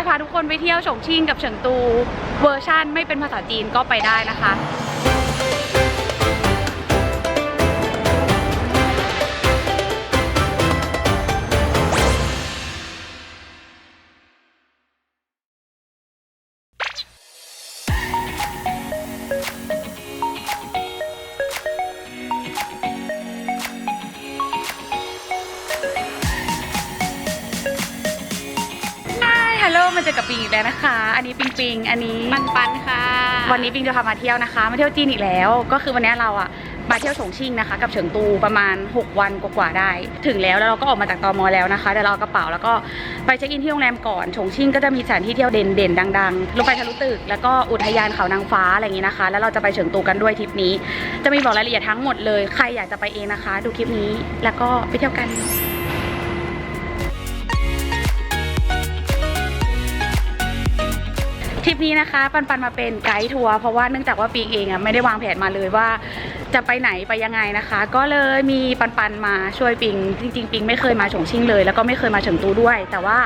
จะพาทุกคนไปเที่ยวฉงชิ่งกับเฉิงตู เวอร์ชั่นไม่เป็นภาษาจีนก็ไปได้นะคะ นะคะอันนี้ปิงปิงอันนี้ปันปันค่ะ วันนี้ปิงจะพามาเที่ยวนะคะ มาเที่ยวจีนอีกแล้ว ก็คือวันนี้เราอะมาเที่ยวฉงชิ่งนะคะ กับเฉิงตูประมาณ 6 วันกว่าๆได้ ถึงแล้วแล้วเราก็ออกมาจากตมแล้วนะคะเดี๋ยวเราเอากระเป๋าแล้วก็ไปเช็คอินที่โรงแรมก่อนฉงชิ่งก็จะมีสถานที่เที่ยวเด่นๆดังๆลงไปทะลุตึก แล้วก็อุทยานเขานางฟ้าอะไรอย่างนี้นะคะ แล้วเราจะไปเฉิงตูกันด้วยทริปนี้ จะมีบอกรายละเอียดทั้งหมดเลย ใครอยากจะไปเองนะคะ ดูคลิปนี้แล้วก็ไปเที่ยวกัน ทริปนี้นะคะ ปันปันมาเป็นไกด์ทัวร์เพราะว่าเนื่องจากว่าปิงเองอะไม่ได้วางแผนมาเลยว่าจะไปไหนไปยังไงนะคะ ก็เลยมีปันปันมาช่วยปิง จริง ๆ ปิงไม่เคยมาฉงชิ่งเลย แล้วก็ไม่เคยมาเฉิงตูด้วย แต่ว่า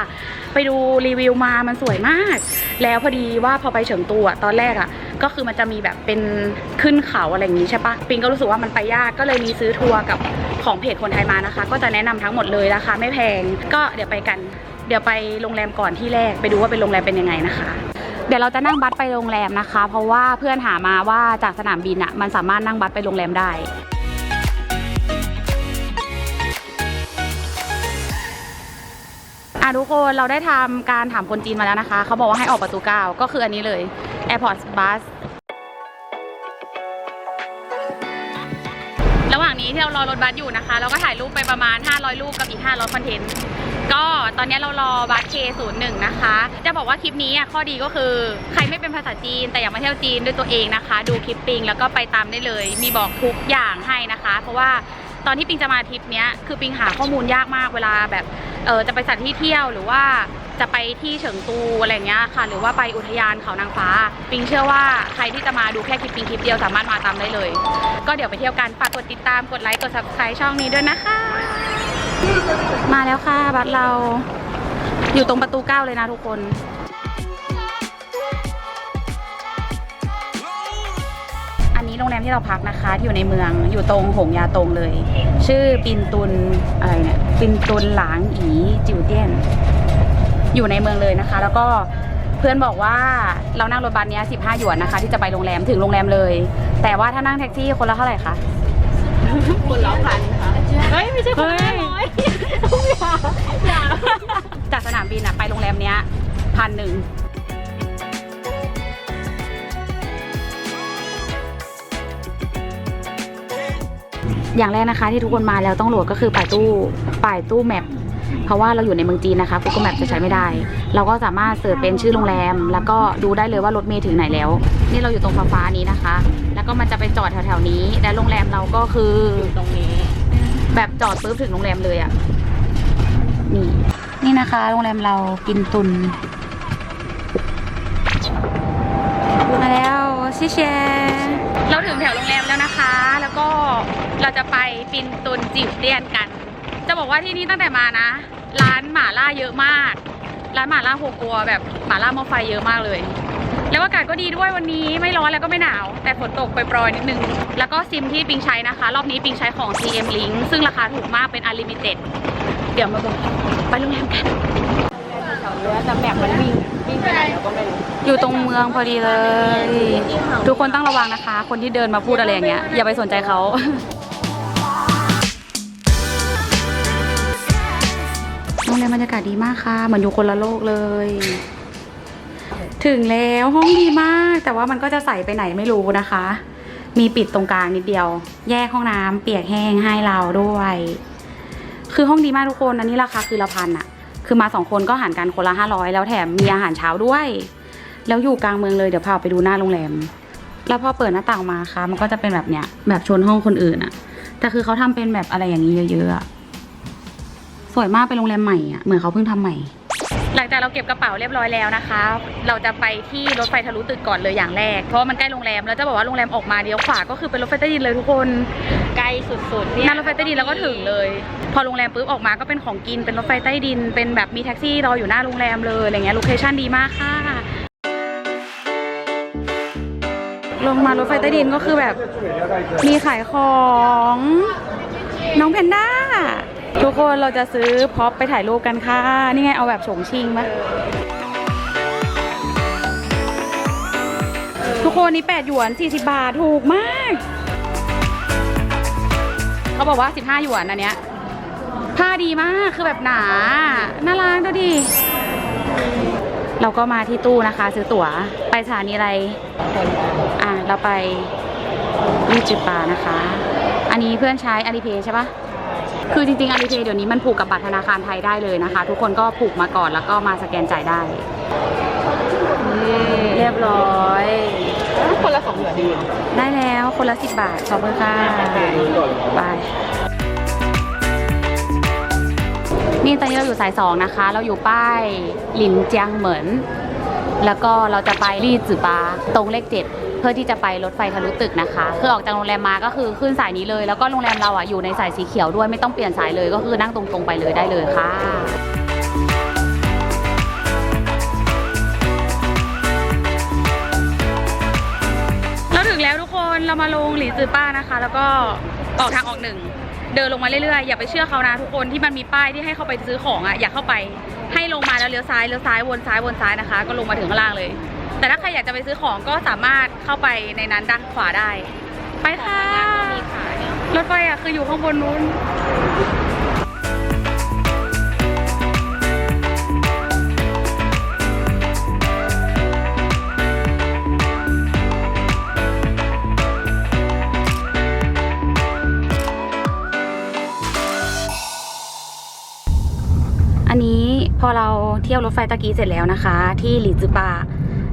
ไปดูรีวิวมามันสวยมาก แล้วพอดีว่าพอไปเฉิงตูอะตอนแรกอะก็คือมันจะมีแบบเป็นขึ้นเขาอะไรอย่างนี้ใช่ปะปิงก็รู้สึกว่ามันไปยากก็เลยมีซื้อทัวร์กับของเพจคนไทยมานะคะ ก็จะแนะนำทั้งหมดเลยราคาไม่แพง ก็เดี๋ยวไปกัน เดี๋ยวไปโรงแรมก่อนที่แรกไปดูว่าเป็นโรงแรมเป็นยังไงนะคะ เดี๋ยวเราจะนั่งบัสไปโรงแรมนะคะ เพราะว่าเพื่อนหามาว่าจากสนามบินอะมันสามารถนั่งบัสไปโรงแรมได้อะทุกคนเราได้ทำการถามคนจีนมาแล้วนะคะ เขาบอกว่าให้ออกประตู9ก็คืออันนี้เลย Airport Bus ระหว่างนี้ที่เรารอรถบัสอยู่นะคะ เราก็ถ่ายรูปไปประมาณ 500 รูปกับอีก 500 คอนเทนต์ ก็ตอนนี้เรารอบัส K01 นย์หนึ่งนะคะ จะบอกว่าคลิปนี้อะข้อดีก็คือ ใครไม่เป็นภาษาจีนแต่อยากมาเที่ยวจีนด้วยตัวเองนะคะ ดูคลิปปิงแล้วก็ไปตามได้เลย มีบอกทุกอย่างให้นะคะ เพราะว่าตอนที่ปิงจะมาทริปเนี้ยคือปิงหาข้อมูลยากมากเวลาแบบเออจะไปสถานที่เที่ยวหรือว่าจะไปที่เฉิงตูอะไรเงี้ยค่ะ หรือว่าไปอุทยานเขานางฟ้า ปิงเชื่อว่าใครที่จะมาดูแค่คลิปปิงคลิปเดียวสามารถมาตามได้เลย ก็เดี๋ยวไปเที่ยวกันฝากกดติดตามกดไลค์กด subscribe ช่องนี้ด้วยนะคะ มาแล้วค่ะ บัสเราอยู่ตรงประตูเก้าเลยนะทุกคนอันนี้โรงแรมที่เราพักนะคะที่อยู่ในเมืองอยู่ตรงหงยาตรงเลย ชื่อปินตุนอะไรเนี่ยปินตุนหลางอีจิวเตี้ยน อยู่ในเมืองเลยนะคะ แล้วก็เพื่อนบอกว่าเรานั่งรถบัสเนี้ย15 หยวนนะคะ ที่จะไปโรงแรมถึงโรงแรมเลย แต่ว่าถ้านั่งแท็กซี่คนละเท่าไหร่คะ คนละพันค่ะเฮ้ยไม่ใช่คนละห้าร้อยอย่าอย่าจากสนามบินอะไปโรงแรมเนี้ยพันหนึ่งอย่างแรกนะคะที่ทุกคนมาแล้วต้องโหลดก็คือป่ายตู้ป่ายตู้แมปเพราะว่าเราอยู่ในเมืองจีนนะคะ Google Map จะใช้ไม่ได้ เราก็สามารถเสิร์ชเป็นชื่อโรงแรม แล้วก็ดูได้เลยว่ารถเมล์ถึงไหนแล้ว นี่เราอยู่ตรงฟ้าๆนี้นะคะแล้ว ก็มันจะไปจอดแถวๆนี้ และโรงแรมเราก็คือตรงนี้ แบบจอดปุ๊บถึงโรงแรมเลยอะ่ะ นี่ นี่นะคะ โรงแรมเรากินตุน มาแล้วชิเชเราถึงแถวโรงแรมแล้วนะคะ แล้วก็เราจะไปปินตุนจิ๋วเตียนกัน จะบอกว่าที่นี่ตั้งแต่มานะ ร้านหม่าล่าเยอะมาก ร้านหม่าล่าโฮกัวแบบหม่าล่าหม้อไฟเยอะมากเลย แล้วอากาศก็ดีด้วยวันนี้ไม่ร้อนแล้วก็ไม่หนาว แต่ฝนตกปรยๆนิดนึง แล้วก็ซิมที่ปิงใช้นะคะ รอบนี้ปิงใช้ของ CM Link ซึ่งราคาถูกมากเป็น Unlimited เดี๋ยวมาบอกไปโรงแรมกันเรือแต่แบบมันวิ่งวิ่งไปไหนเราก็ไม่รู้อยู่ตรงเมืองพอดีเลย ทุกคนต้องระวังนะคะ คนที่เดินมาพูดอะไรอย่างเงี้ยอย่าไปสนใจเขาโรงแรมบรรยากาศดีมากค่ะ เหมือนอยู่คนละโลกเลย ถึงแล้วห้องดีมาก แต่ว่ามันก็จะใส่ไปไหนไม่รู้นะคะ มีปิดตรงกลางนิดเดียว แยกห้องน้ำเปียกแห้งให้เราด้วย คือห้องดีมากทุกคนอันนี้ราคาคือละพันอะคือมาสองคนก็หารกันคนละห้าร้อยแล้วแถมมีอาหารเช้าด้วย แล้วอยู่กลางเมืองเลยเดี๋ยวพาไปดูหน้าโรงแรม แล้วพอเปิดหน้าต่างมาค่ะ มันก็จะเป็นแบบเนี้ยแบบชนห้องคนอื่นอะแต่คือเขาทำเป็นแบบอะไรอย่างนี้เยอะๆสวยมากเป็นโรงแรมใหม่อะเหมือนเขาเพิ่งทำใหม่ หลังจากเราเก็บกระเป๋าเรียบร้อยแล้วนะคะ เราจะไปที่รถไฟทะลุตึกก่อนเลยอย่างแรก เพราะว่ามันใกล้โรงแรมแล้วจะบอกว่าโรงแรมออกมาเลี้ยวขวาก็คือเป็นรถไฟใต้ดินเลยทุกคนใกล้สุดๆเนี่ยนั่งรถไฟใต้ดินแล้วก็ถึงเลย พอโรงแรมปุ๊บออกมาก็เป็นของกินเป็นรถไฟใต้ดิน เป็นแบบมีแท็กซี่รออยู่หน้าโรงแรมเลยอะไรเงี้ยโลเคชั่นดีมากค่ะลงมารถไฟใต้ดินก็คือแบบมีขายของ น้องแพนด้า ทุกคนเราจะซื้อพ็อปไปถ่ายรูปกันค่ะ นี่ไงเอาแบบโฉงชิงไหมทุกคนนี่8หยวน 40 บาท ถูกมาก เขาบอกว่า 15 หยวนอันเนี้ย ผ้าดีมากคือแบบหนา น่ารักดูดิ เราก็มาที่ตู้นะคะ ซื้อตั๋ว ไปสถานีอะไร อะ เราไปรีจิปานะคะ อันนี้เพื่อนใช้อาลีเพย์ใช่ปะ คือจริงๆอาลีเพย์เดี๋ยวนี้มันผูกกับบัตรธนาคารไทยได้เลยนะคะ ทุกคนก็ผูกมาก่อนแล้วก็มาสแกนจ่ายได้ เรียบร้อย คนละสองเหรียญดีได้แล้วคนละสิบบาทขอบคุณค่ะบายนี่ตอนนี้เราอยู่สายสองนะคะ เราอยู่ป้ายหลินเจียงเหมินแล้วก็เราจะไปรีจือปาตรงเลขเจ็ดเพื่อที่จะไปรถไฟทะลุตึกนะคะ คือออกจากโรงแรมมาก็คือขึ้นสายนี้เลย แล้วก็โรงแรมเราอะอยู่ในสายสีเขียวด้วยไม่ต้องเปลี่ยนสายเลยก็คือนั่งตรงๆไปเลยได้เลยค่ะเราถึงแล้วทุกคนเรามาลงหลีจือป้านะคะ แล้วก็ออกทางออกหนึ่งเดินลงมาเรื่อยๆอย่าไปเชื่อเขานะทุกคนที่มันมีป้ายที่ให้เข้าไปซื้อของอะอย่าเข้าไปให้ลงมาแล้วเลี้ยวซ้ายเลี้ยวซ้ายวนซ้ายวนซ้ายนะคะ ก็ลงมาถึงข้างล่างเลย แต่ถ้าใครอยากจะไปซื้อของก็สามารถเข้าไปในนั้นด้านขวาได้ ไปค่ะมีขายเนี่ยรถไฟอะคืออยู่ข้างบนนู้นอันนี้พอเราเที่ยวรถไฟตะกี้เสร็จแล้วนะคะ ที่หลีจือปา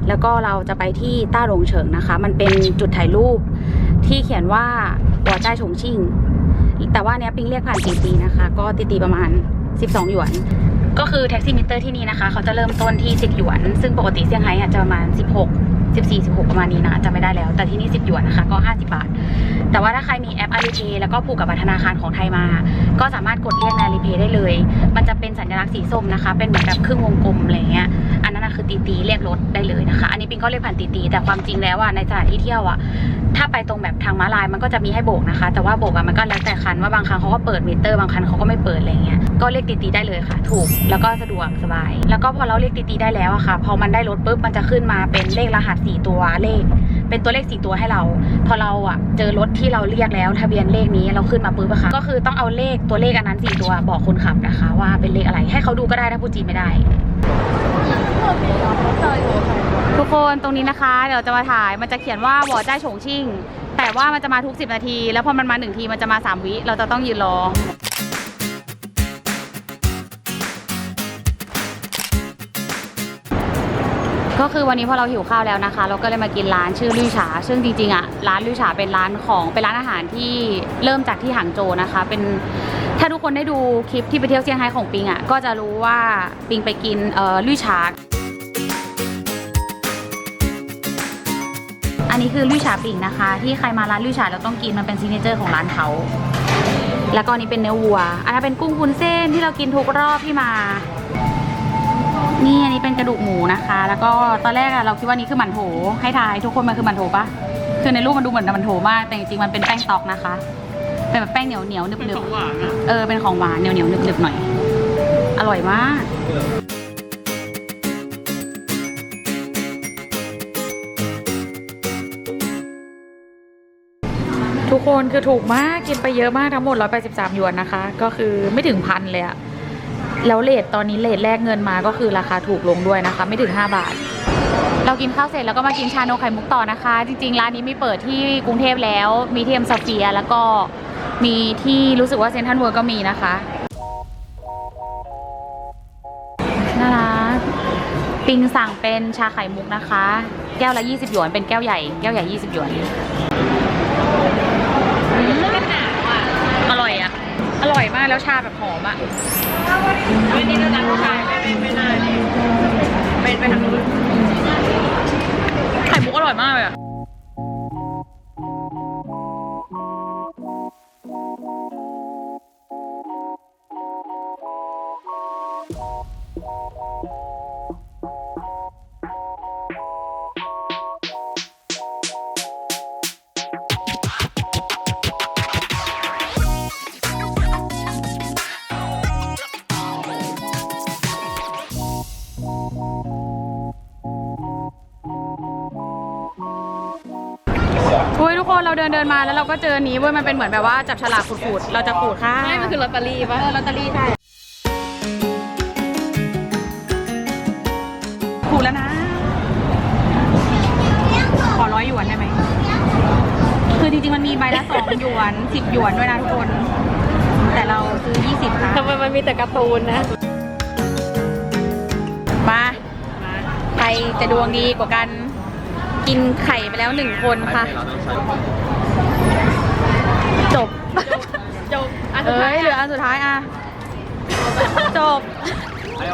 แล้วก็เราจะไปที่ต้าหลงเฉิงนะคะ มันเป็นจุดถ่ายรูปที่เขียนว่าหัวใจฉงชิ่ง แต่ว่าเนี้ยปิงเรียกผ่านตีตีนะคะ ก็ตีตีประมาณ 12 หยวน ก็คือแท็กซี่มิเตอร์ที่นี่นะคะ เขาจะเริ่มต้นที่ 10 หยวน ซึ่งปกติเซี่ยงไฮ้อะจะประมาณ 16 14 16 ประมาณนี้นะจำไม่ได้แล้ว แต่ที่นี่ 10 หยวนนะคะ ก็ 50 บาท แต่ว่าถ้าใครมีแอป Alipay แล้วก็ผูกกับบัตรธนาคารของไทยมา ก็สามารถกดเรียกใน Alipay ได้เลย มันจะเป็นสัญลักษณ์สีส้มนะคะ เป็นเหมือนแบบครึ่งวงกลมอะไรเงี้ย คือตีตีเรียกรถได้เลยนะคะ อันนี้ปิงก็เรียกผ่านตีตีแต่ความจริงแล้วอะในสถานที่เที่ยวอะถ้าไปตรงแบบทางม้าลายมันก็จะมีให้โบกนะคะ แต่ว่าโบกอะมันก็แล้วแต่คันว่าบางครั้งเขาก็เปิดมิเตอร์บางคันเขาก็ไม่เปิดอะไรเงี้ยก็เรียกตีตีได้เลยค่ะ ถูกแล้วก็สะดวกสบาย แล้วก็พอเราเรียกตีตีได้แล้วอะค่ะ พอมันได้รถปุ๊บมันจะขึ้นมาเป็นเลขรหัสสี่ตัวเลข เป็นตัวเลขสี่ตัวให้เรา พอเราอะเจอรถที่เราเรียกแล้ว ทะเบียนเลขนี้เราขึ้นมาปุ๊บอะค่ะก็คือต้องเอาเลขตัวเลขอันนั้นสี่ตัวบอกคนขับนะคะ ว่าเป็นเลขอะไรให้เขาดูก็ได้ถ้าพูดจีนไม่ได้ ทุกคนตรงนี้นะคะ เดี๋ยวจะมาถ่ายมันจะเขียนว่าหวอใจฉงชิ่ง แต่ว่ามันจะมาทุก 10 นาที แล้วพอมันมาหนึ่งทีมันจะมา 3 วิเราจะต้องยืนรอก็คือวันนี้พอเราหิวข้าวแล้วนะคะ เราก็เลยมากินร้านชื่อลุยฉา ซึ่งจริงๆอะร้านลุยฉาเป็นร้านของเป็นร้านอาหารที่เริ่มจากที่หางโจนะคะ เป็นถ้าทุกคนได้ดูคลิปที่ไปเที่ยวเซี่ยงไฮ้ของปิงอะก็จะรู้ว่าปิงไปกินเอ่อลุยฉา อันนี้คือลุยฉาปิ่งนะคะ ที่ใครมาร้านลุยฉาเราต้องกินมันเป็นซิกเนเจอร์ของร้านเขาแล้วก็อันนี้เป็นเนื้อวัว อันนั้นเป็นกุ้งคุนเส้นที่เรากินทุกรอบที่มา นี่อันนี้เป็นกระดูกหมูนะคะ แล้วก็ตอนแรกอะเราคิดว่านี่คือหมันโถให้ทายทุกคนมันคือหมันโถปะคือในรูปมันดูเหมือนหมันโถมาก แต่จริงๆมันเป็นแป้งตอกนะคะ เป็นแบบแป้งเหนียวเหนียวๆหนึบหนึบเออเป็นของหวานเหนียวเหนียวหนึบหนึบๆหน่อย อร่อยมาก คนคือถูกมากกินไปเยอะมากทั้งหมด 183 หยวนนะคะ ก็คือไม่ถึงพันเลยอะแล้วเลทตอนนี้เลทแรกเงินมาก็คือราคาถูกลงด้วยนะคะ ไม่ถึง 5 บาท เรากินข้าวเสร็จแล้วก็มากินชานมไข่มุกต่อนะคะ จริงๆ ร้านนี้มีเปิดที่กรุงเทพแล้ว มีที่เอ็มซาเฟียแล้วก็มีที่รู้สึกว่าเซนทรัลเวิร์ก็มีนะคะน่ารักปิงสั่งเป็นชาไข่มุกนะคะ แก้วละ 20 หยวนเป็นแก้วใหญ่แก้วใหญ่ 20 หยวน อร่อย อร่อยมากแล้วชาแบบหอมอะไม่นี่ระดับผู้ชายไม่ไม่ไม่น่าเลยเป็นไปทางนู้นไข่มุกอร่อยมากเลยอะ ดินเดินมาแล้วเราก็เจออันนี้เว้ยมันเป็นเหมือนแบบว่าจับฉลากขูดๆเราจะขูดค่ะไม่มันคือลอตเตอรี่ปะเออลอตเตอรี่ใช่ขูดแล้วนะ ขอร้อยหยวนได้ไหมคือจริงๆมันมีใบละสองหยวนสิบหยวนด้วยนะทุกคน แต่เราซื้อยี่สิบค่ะทำไมมันมีแต่การ์ตูนนะมาใครจะดวงดีกว่ากัน กินไข่ไปแล้วหนึ่งคนค่ะ จบจบอันเอ้สุดท้ายยเหลืออันสุดท้ายอะ จบไม่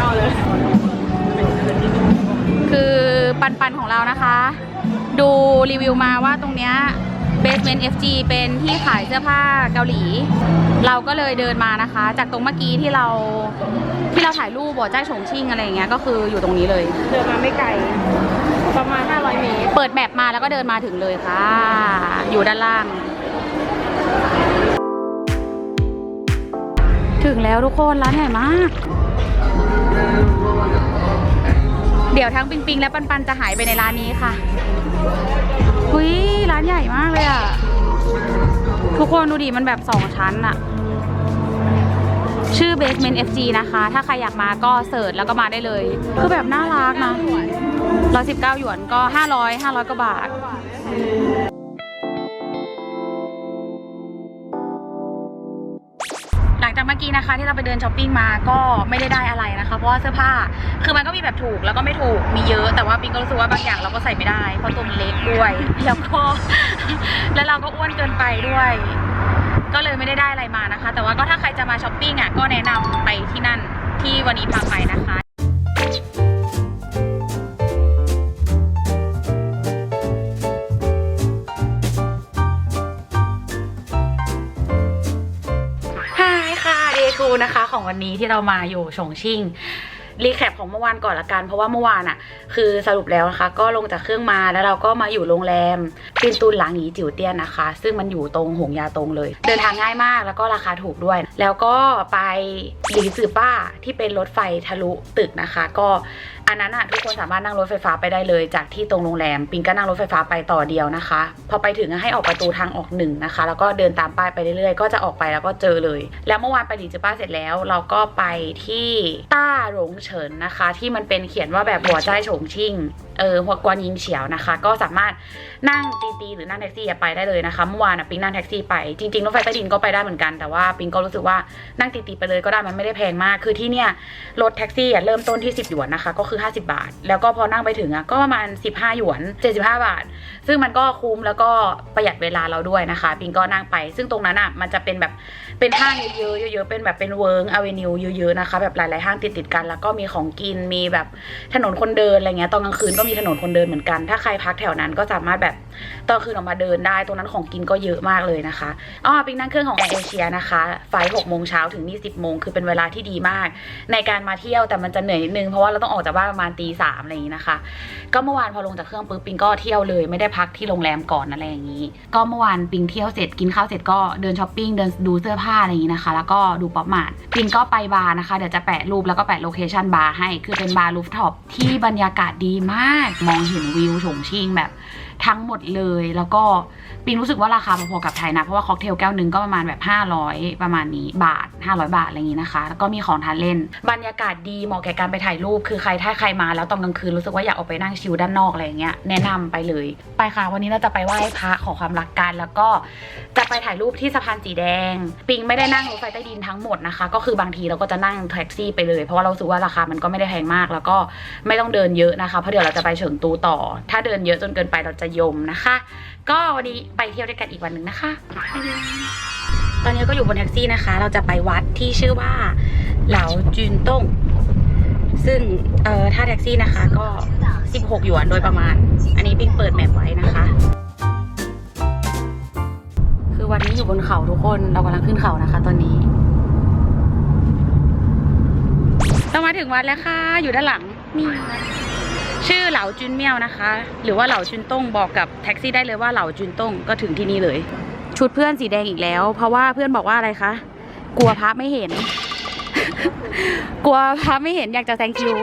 เอาเลย คือปันปันๆของเรานะคะ ดูรีวิวมาว่าตรงเนี้ย Basement FG เป็นที่ขายเสื้อผ้าเกาหลี เราก็เลยเดินมานะคะ จากตรงเมื่อกี้ที่เราที่เราถ่ายรูปบ่อจ้ายฉงชิ่งอะไรอย่างเงี้ยก็คืออยู่ตรงนี้เลย เดินมาไม่ไกล ประมาณ 500 เมตร เปิดแมปมาแล้วก็เดินมาถึงเลยค่ะ อยู่ด้านล่าง ถึงแล้วทุกคนร้านใหญ่มาก เดี๋ยวทั้งปิงปิงและปันปันจะหายไปในร้านนี้ค่ะหุยร้านใหญ่มากเลยอะทุกคนดูดิมันแบบสองชั้นอะชื่อ Basement FG นะคะ ถ้าใครอยากมาก็เสิร์ชแล้วก็มาได้เลย คือแบบน่ารักนะร้อยสิบเก้าหยวนก็ห้าร้อยห้าร้อยกว่าบาท มื่อกี้นะคะที่เราไปเดินช้อปปิ้งมาก็ไม่ได้ได้อะไรนะคะ เพราะว่าเสื้อผ้าคือมันก็มีแบบถูกแล้วก็ไม่ถูกมีเยอะ แต่ว่าปิงก็รู้สึกว่าบางอย่างเราก็ใส่ไม่ได้เพราะตัวมันเล็กด้วยแล้วก็แล้วเราก็อ้วนเกินไปด้วย ก็เลยไม่ได้ได้อะไรมานะคะ แต่ว่าก็ถ้าใครจะมาช้อปปิ้งอะก็แนะนำไปที่นั่นที่วันนี้พาไปนะคะ นะคะของวันนี้ที่เรามาอยู่ชงชิ่งรีแคปของเมื่อวานก่อนละกันเพราะว่าเมื่อวานอะคือสรุปแล้วนะคะ ก็ลงจากเครื่องมาแล้วเราก็มาอยู่โรงแรมปินตูนหลังหยีจิ๋วเตี้ยนนะคะ ซึ่งมันอยู่ตรงหงยาตรงเลย เดินทางง่ายมากแล้วก็ราคาถูกด้วย แล้วก็ไปหลีสือป้าที่เป็นรถไฟทะลุตึกนะคะ ก็ อันนั้นอะทุกคนสามารถนั่งรถไฟฟ้าไปได้เลยจากที่ตรงโรงแรม ปิงก็นั่งรถไฟฟ้าไปต่อเดียวนะคะ พอไปถึงให้ออกประตูทางออกหนึ่งนะคะ แล้วก็เดินตามป้ายไปเรื่อยๆ ก็จะออกไปแล้วก็เจอเลย แล้วเมื่อวานไปหลีจือป้าเสร็จแล้ว เราก็ไปที่ต้าหลงเฉินนะคะ ที่มันเป็นเขียนว่าแบบหัวใจโฉงชิ่ง เออหัวกวนยิงเฉียวนะคะ ก็สามารถนั่งตีตีๆหรือนั่งแท็กซี่ไปได้เลยนะคะเมื่อวานอะปิงนั่งแท็กซี่ไปจริงๆรถไฟใต้ดินก็ไปได้เหมือนกันแต่ว่าปิงก็รู้สึกว่านั่งตีตีๆไปเลยก็ได้มันไม่ได้แพงมาก คือที่เนี่ยรถแท็กซี่เริ่มต้นที่ 10หยวนนะคะก็คือ 50 บาท แล้วก็พอนั่งไปถึงอะก็ประมาณ 15หยวน 75 บาท ซึ่งมันก็คุ้มแล้วก็ประหยัดเวลาเราด้วยนะคะปิงก็นั่งไป ซึ่งตรงนั้นอะมันจะเป็นแบบเป็นห้างเยอะๆเยอะๆเป็นแบบเป็นเวิร์กอเวนิวเยอะๆนะคะแบบหลายๆห้างติดๆกัน แล้วก็มีของกินมีแบบถนนคนเดินอะไรเงี้ยตอนกลางคืนก็มีถนนคนเดินเหมือนกัน ถ้าใครพักแถวนั้นก็สามารถแบบตอนคืนออกมาเดินได้ ตรงนั้นของกินก็เยอะมากเลยนะคะอ๋อปิงนั่งเครื่องของแอร์เอเชียนะคะ ไฟหกโมงเช้าถึงนี่สิบโมงคือเป็นเวลาที่ดีมาก ในการมาเที่ยวแต่มันจะเหนื่อยนิดนึงเพราะว่าเราต้องออกจากบ้านประมาณตีสามอะไรอย่างนี้นะคะ ก็เมื่อวานพอลงจากเครื่องปุ๊บปิงก็เที่ยวเลยไม่ได้พักที่โรงแรมก่อนอะไรอย่างนี้ ก็เมื่อวานปิงเที่ยวเสร็จกินข้าวเสร็จก็เดินช้อปปิ้งเดินดูเสื้อผ้าอะไรอย่างนี้นะคะ แล้วก็ดูป๊อปมาร์ทปิงก็ไปบาร์นะคะเดี๋ยวจะแปะรูปแล้วก็แปะโลเคชันบาร์ให้คือเป็นบาร์ลูฟท็อปที่บรรยากาศดีมากมองเห็นวิวฉงชิ่งแบบ ทั้งหมดเลย แล้วก็ปิงรู้สึกว่าราคาพอๆกับไทยนะ เพราะว่าค็อกเทลแก้วหนึ่งก็ประมาณแบบ 500 ประมาณนี้บาท 500 บาทอะไรอย่างนี้นะคะ แล้วก็มีของทานเล่น บรรยากาศดีเหมาะแก่การไปถ่ายรูป คือใครถ้าใครมาแล้วตอนกลางคืนรู้สึกว่าอยากออกไปนั่งชิลด้านนอกอะไรอย่างเงี้ยแนะนำไปเลย ไปค่ะ วันนี้เราจะไปไหว้พระขอความรักกันแล้วก็จะไปถ่ายรูปที่สะพานสีแดง ปิงไม่ได้นั่งรถไฟใต้ดินทั้งหมดนะคะ ก็คือบางทีเราก็จะนั่งแท็กซี่ไปเลย เพราะว่าเรารู้สึกว่าราคามันก็ไม่ได้แพงมาก แล้วก็ไม่ต้องเดินเยอะนะคะเพราะเดี๋ยวเราจะไปเฉิงตูต่อ ถ้าเดินเยอะจนเกินไปเราจะยมนะคะ ก็วันนี้ไปเที่ยวด้วยกันอีกวันหนึ่งนะคะ ตอนนี้ก็อยู่บนแท็กซี่นะคะ เราจะไปวัดที่ชื่อว่าเหลาจุนต้งซึ่งเอ่อถ้าแท็กซี่นะคะก็ 16 หยวนโดยประมาณ อันนี้ปิงเปิดแมปไว้นะคะ คือวันนี้อยู่บนเขาทุกคนเรากำลังขึ้นเขานะคะ ตอนนี้เรามาถึงวัดแล้วค่ะ อยู่ด้านหลังนี่าจุนเมี่ยวนะคะ หรือว่าเหล่าจุนต้งบอกกับแท็กซี่ได้เลยว่าเหล่าจุนต้งก็ถึงที่นี่เลย ชุดเพื่อนสีแดงอีกแล้ว เพราะว่าเพื่อนบอกว่าอะไรคะกลัวพระไม่เห็น กลัวพระไม่เห็นอยากจะแซงคิว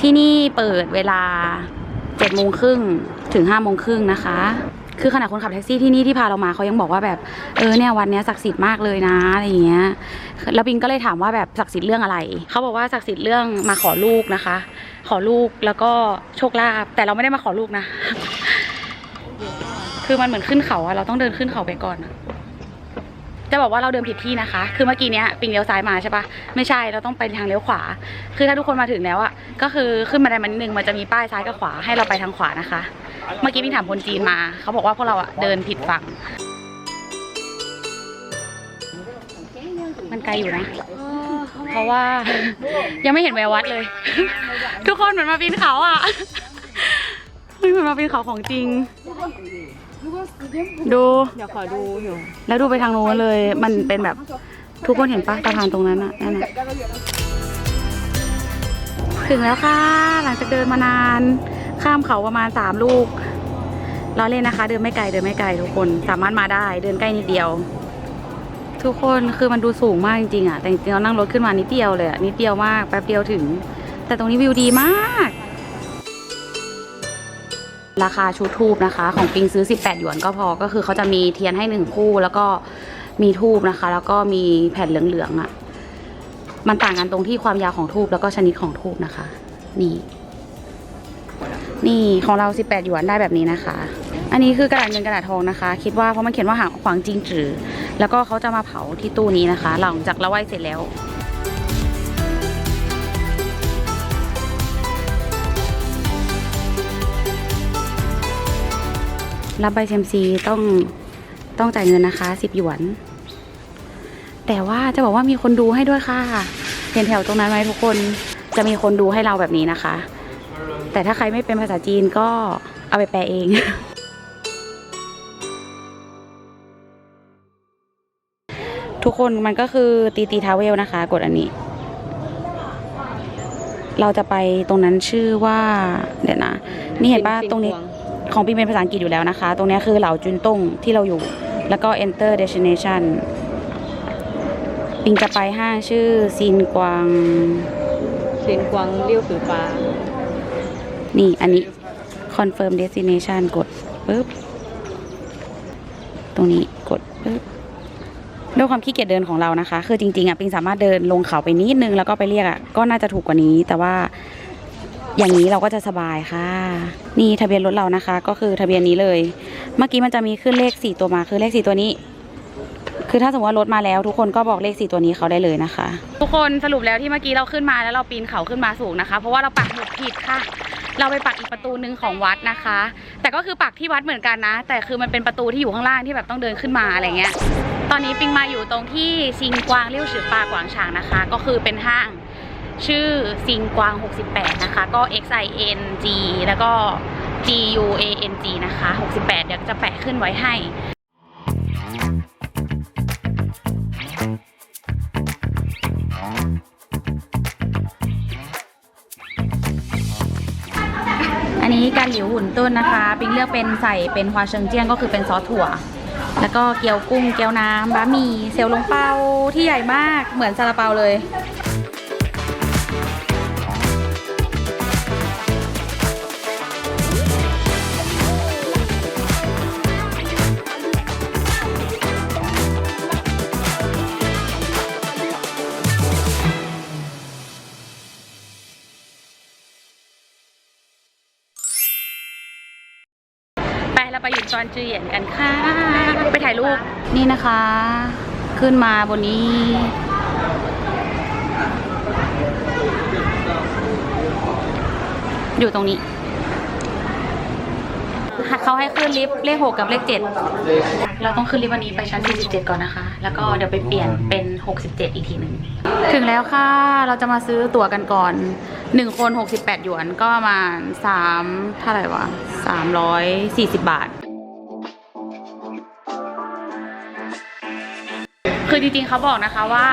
ที่นี่เปิดเวลาเจ็ดโมงครึ่งถึงห้าโมงครึ่งนะคะ คือขณะคนขับแท็กซี่ที่นี่ที่พาเรามาเขายังบอกว่าแบบเออเนี่ยวันนี้ศักดิ์สิทธิ์มากเลยนะอะไรอย่างเงี้ยแล้วบิงก็เลยถามว่าแบบศักดิ์สิทธิ์เรื่องอะไรเขาบอกว่าศักดิ์สิทธิ์เรื่องมาขอลูกนะคะ ขอลูกแล้วก็โชคลาภแต่เราไม่ได้มาขอลูกนะ คือมันเหมือนขึ้นเขาอะเราต้องเดินขึ้นเขาไปก่อนะ จะบอกว่าเราเดินผิดที่นะคะ คือเมื่อกี้เนี้ยปิงเลี้ยวซ้ายมาใช่ปะไม่ใช่ เราต้องไปทางเลี้ยวขวา คือถ้าทุกคนมาถึงแล้วอะก็คือขึ้นมาได้มานิดนึงมันจะมีป้ายซ้ายกับขวาให้เราไปทางขวานะคะ เมื่อกี้ปิงถามคนจีนมา เขาบอกว่าพวกเราอะเดินผิดฝั่ง มันไกลอยู่นะ เพราะว่า ยังไม่เห็นแวววัดเลย ทุกคนเหมือนมาปีนเขาอะเหมือนมาปีนเขาของจริง ดู เดี๋ยวขอดูอยู่แล้วดูไปทางโน้นเลย มันเป็นแบบทุกคนเห็นปะสะพานตรงนั้นอะนั่นน่ะถึงแล้วค่ะ หลังจากเดินมานาน ข้ามเขาประมาณสามลูกล้อเล่นนะคะ เดินไม่ไกลเดินไม่ไกลทุกคนสามารถมาได้ เดินใกล้นิดเดียว ทุกคนคือมันดูสูงมากจริงๆอะแต่จริงๆเรานั่งรถขึ้นมานิดเดียวเลยอะนิดเดียวมากแป๊บเดียวถึง แต่ตรงนี้วิวดีมาก ราคาชุดทูบนะคะ ของปิงซื้อ 18 หยวนก็พอก็คือเขาจะมีเทียนให้หนึ่งคู่แล้วก็มีทูบนะคะ แล้วก็มีแผ่นเหลืองๆอะ่ะ มันต่างกันตรงที่ความยาวของทูบแล้วก็ชนิดของทูบนะคะ นี่ นี่ของเรา 18 หยวนได้แบบนี้นะคะ อันนี้คือกระดาษเงินกระดาษทองนะคะ คิดว่าเพราะมันเขียนว่าหางขวางจริงจือแล้วก็เขาจะมาเผาที่ตู้นี้นะคะ หลังจากเราไหว้เสร็จแล้ว รับใบเซมซีต้องต้องจ่ายเงินนะคะสิบหยวน แต่ว่าจะบอกว่ามีคนดูให้ด้วยค่ะ เห็นแถวตรงนั้นไหมทุกคนจะมีคนดูให้เราแบบนี้นะคะ แต่ถ้าใครไม่เป็นภาษาจีนก็เอาไปแปลเองทุกคนมันก็คือตีตีทาเวลนะคะ กดอันนี้ เราจะไปตรงนั้นชื่อว่า เดี๋ยวนะ นี่เห็นป่ะตรงนี้ ของปีเป็นภาษาอังกฤษอยู่แล้วนะคะ ตรงนี้คือเหล่าจุนต้งที่เราอยู่ แล้วก็ enter destination ปิงจะไปห้างชื่อซินกวางสินกวางเลี้ยวสือปลานี่อันนี้ confirm destination กดปึ๊บ ตรงนี้กดปึ๊บด้วยความขี้เกียจเดินของเรานะคะ คือจริงๆอะปิงสามารถเดินลงเขาไปนิดนึงแล้วก็ไปเรียกอะก็น่าจะถูกกว่านี้ แต่ว่า อย่างนี้เราก็จะสบายค่ะ นี่ทะเบียนรถเรานะคะ ก็คือทะเบียนนี้เลย เมื่อกี้มันจะมีขึ้นเลขสี่ตัวมาคือเลขสี่ตัวนี้ คือถ้าสมมติว่ารถมาแล้ว ทุกคนก็บอกเลขสี่ตัวนี้เขาได้เลยนะคะ ทุกคนสรุปแล้วที่เมื่อกี้เราขึ้นมาแล้วเราปีนเขาขึ้นมาสูงนะคะ เพราะว่าเราปักหมุดผิดค่ะ เราไปปักอีกประตูหนึ่งของวัดนะคะ แต่ก็คือปักที่วัดเหมือนกันนะ แต่คือมันเป็นประตูที่อยู่ข้างล่างที่แบบต้องเดินขึ้นมาอะไรเงี้ยตอนนี้ปิงมาอยู่ตรงที่ซิงกวางเลี้ยวฉือปากวางฉางนะคะ ก็คือเป็นห้าง ชื่อซิงกวาง 68 นะคะ ก็ X I N G แล้วก็ G U A N G นะคะ 68 เดี๋ยวจะแปะขึ้นไว้ให้อันนี้การหลิวหุ่นต้นนะคะ ปิงเลือกเป็นใส่เป็นฮวาเชิงเจี้ยงก็คือเป็นซอสถั่ว แล้วก็เกี๊ยวกุ้ง เกี๊ยวน้ำบะหมี่เซลลงเปาที่ใหญ่มากเหมือนซาลาเปาเลย เราไปหยุดจอนจือเหยียนกันค่ะ ไปถ่ายรูป นี่นะคะ ขึ้นมาบนนี้ อยู่ตรงนี้ เขาให้ขึ้นลิฟต์เลขหกกับเลขเจ็ดเราต้องขึ้นลิฟต์วันนี้ไปชั้น 47 ก่อนนะคะ แล้วก็เดี๋ยวไปเปลี่ยนเป็น 67 อีกทีหนึ่งถึงแล้วค่ะเราจะมาซื้อตั๋วกันก่อน 1 คน 68 หยวนก็ประมาณ3เท่าไหร่วะ340 บาท จริงๆเขาบอกนะคะว่า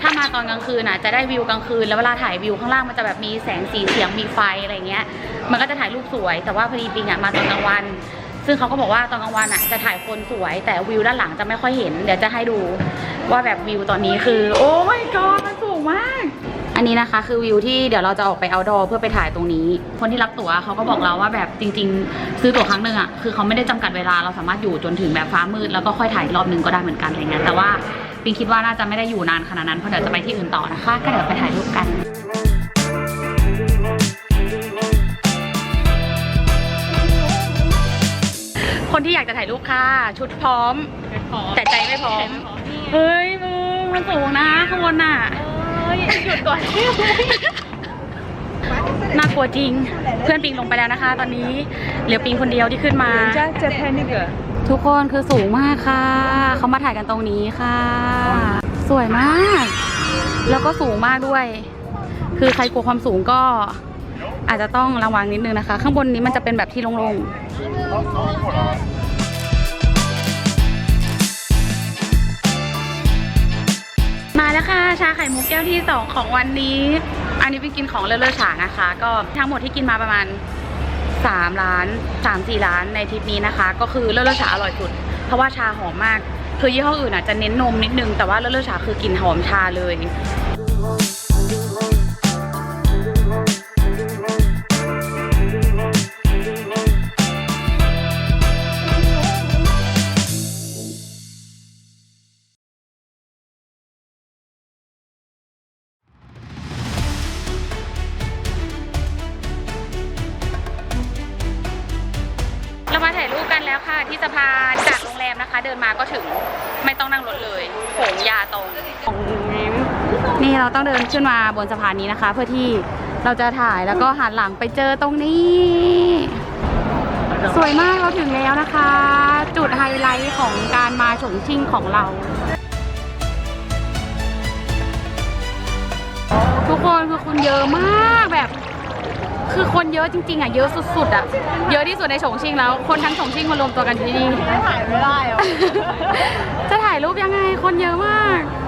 ถ้ามาตอนกลางคืนน่ะจะได้วิวกลางคืน แล้วเวลาถ่ายวิวข้างล่างมันจะแบบมีแสงสีเสียงมีไฟอะไรเงี้ย มันก็จะถ่ายรูปสวย แต่ว่าพอดีปิงอะมาตอนกลางวัน ซึ่งเขาก็บอกว่าตอนกลางวันอะจะถ่ายคนสวย แต่วิวด้านหลังจะไม่ค่อยเห็น เดี๋ยวจะให้ดูว่าแบบวิวตอนนี้คือ โอ้ my god มันสูงมาก อันนี้นะคะคือวิวที่เดี๋ยวเราจะออกไปเอาดอเพื่อไปถ่ายตรงนี้ คนที่รับตั๋วเขาก็บอกเราว่าแบบจริง ๆ ซื้อตั๋วครั้งหนึ่งอะคือเขาไม่ได้จำกัดเวลาเราสามารถอยู่จนถึงแบบฟ้ามืดแล้วก็ค่อยถ่ายรอบหนึงก็ได้เหมือนกันอะไรเงี้ยแต่ว่าปิงคิดว่าน่าจะไม่ได้อยู่นานขนาดนั้นเพราะเดี๋ยวจะไปที่อื่นต่อนะคะ ก็เดี๋ยวไปถ่ายรูปกันคนที่อยากจะถ่ายรูปค่ะ ชุดพร้อม แต่ใจไม่พร้อม เฮ้ยมึงมันสูงนะข้างบนน่ะ หยุดก่อนน่ากลัวจริง เพื่อนปิงลงไปแล้วนะคะ ตอนนี้เหลือปิงคนเดียวที่ขึ้นมาจะแพนิกเหรอทุกคนคือสูงมากค่ะ เขามาถ่ายกันตรงนี้ค่ะ สวยมาก แล้วก็สูงมากด้วย คือใครกลัวความสูงก็อาจจะต้องระวังนิดนึงนะคะ ข้างบนนี้มันจะเป็นแบบที่โล่งๆ มาแล้วค่ะ ชาไข่มุกแก้วที่ 2 ของวันนี้ อันนี้เป็นกินของเลอเลอฉานะคะ ก็ทั้งหมดที่กินมาประมาณ 3 ร้าน 3 4 ร้านในทริปนี้นะคะ ก็คือเลอเลอฉาอร่อยสุด เพราะว่าชาหอมมาก คือยี่ห้ออื่นอาจจะเน้นนมนิดนึง แต่ว่าเลอเลอฉาคือกลิ่นหอมชาเลย ขึ้นมาบนสะพานนี้นะคะ เพื่อที่เราจะถ่ายแล้วก็หันหลังไปเจอตรงนี้ สวยมากเราถึงแล้วนะคะ จุดไฮไลท์ของการมาฉงชิ่งของเรา ทุกคนคือคนเยอะมากแบบ คือคนเยอะจริงๆอะเยอะสุดๆอะเยอะที่สุดในฉงชิ่งแล้ว คนทั้งฉงชิ่งมารวมตัวกันที่นี่ถ่ายไม่ได้เหรอจะถ่ายรูปยังไงคนเยอะมากเ